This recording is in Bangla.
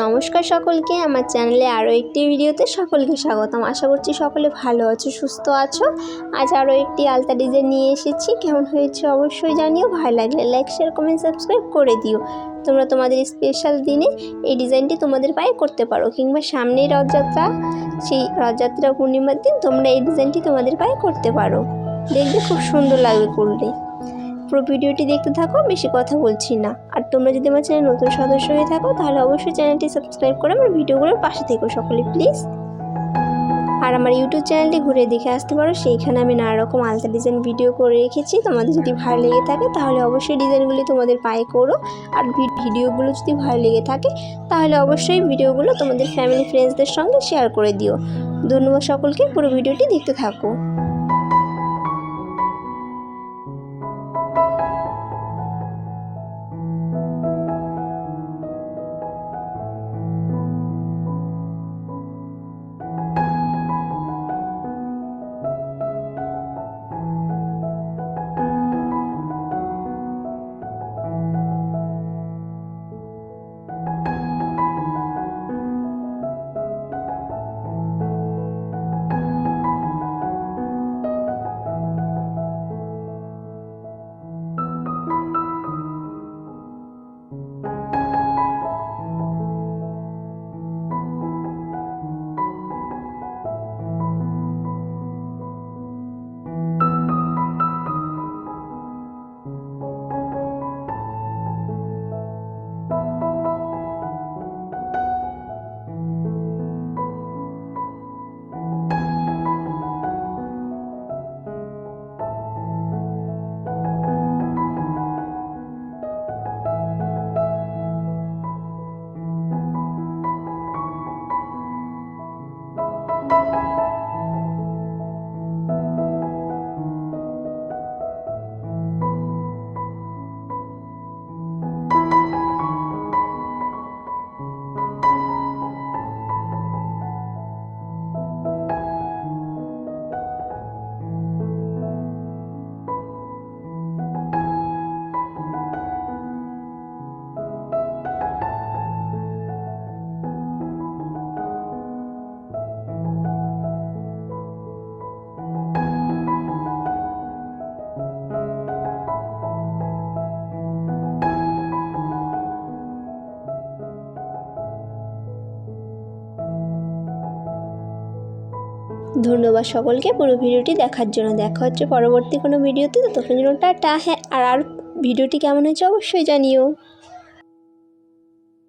নমস্কার সকলকে, আমার চ্যানেলে আরও একটি ভিডিওতে সকলকে স্বাগতম। আশা করছি সকলে ভালো আছো, সুস্থ আছো। আজ আরও একটি আলতা ডিজাইন নিয়ে এসেছি। কেমন হয়েছে অবশ্যই জানিও। ভালো লাগলে লাইক শেয়ার কমেন্ট সাবস্ক্রাইব করে দিও। তোমরা তোমাদের স্পেশাল দিনে এই ডিজাইনটি তোমাদের পায়ে করতে পারো কিংবা সামনেই রথযাত্রা, সেই রথযাত্রা পূর্ণিমার দিন তোমরা এই ডিজাইনটি তোমাদের পায়ে করতে পারো। দেখবে খুব সুন্দর লাগবে করলে। পুরো ভিডিওটি দেখতে থাকো, বেশি কথা বলছি না। আর তোমরা যদি আমার চ্যানেল নতুন সদস্য হয়ে থাকো, তাহলে অবশ্যই চ্যানেলটি সাবস্ক্রাইব করে আমার ভিডিওগুলোর পাশে থেকো সকলে, প্লিজ। আর আমার ইউটিউব চ্যানেলটি ঘুরে দেখে আসতে পারো, সেইখানে আমি নানা রকম আলতা ডিজাইন ভিডিও করে রেখেছি। তোমাদের যদি ভালো লেগে থাকে, তাহলে অবশ্যই ডিজাইনগুলি তোমাদের পায়ে করো। আর ভিডিওগুলো যদি ভালো লেগে থাকে, তাহলে অবশ্যই ভিডিওগুলো তোমাদের ফ্যামিলি ফ্রেন্ডসদের সঙ্গে শেয়ার করে দিও। ধন্যবাদ সকলকে, পুরো ভিডিওটি দেখতে থাকো। ধন্যবাদ সকলকে, পুরো ভিডিওটি দেখার জন্য। দেখা হচ্ছে পরবর্তী কোনো ভিডিওতে ততক্ষণ জন্য টাটা হ্যাঁ আর আর ভিডিওটি কেমন হয়েছে অবশ্যই জানিও।